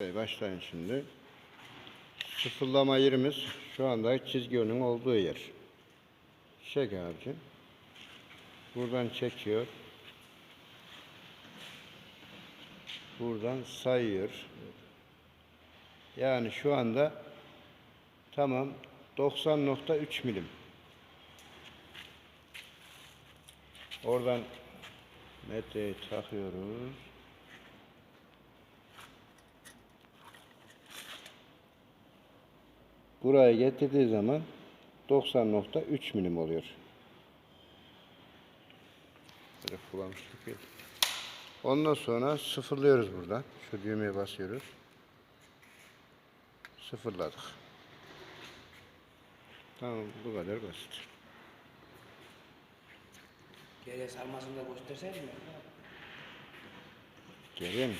Başlayın şimdi. Sıfırlama yerimiz şu anda çizginin olduğu yer. Çek abicim. Buradan çekiyor. Buradan sayıyor. Yani şu anda tamam 90.3 milim. Oradan metreyi takıyoruz. Buraya getirdiği zaman 90.3 milim oluyor. Böyle kullanmıştık ya. Ondan sonra sıfırlıyoruz buradan. Şu düğmeye basıyoruz. Sıfırladık. Tamam bu kadar basit. Geriye sarmasını da gösterseydin ya. Geriye mi?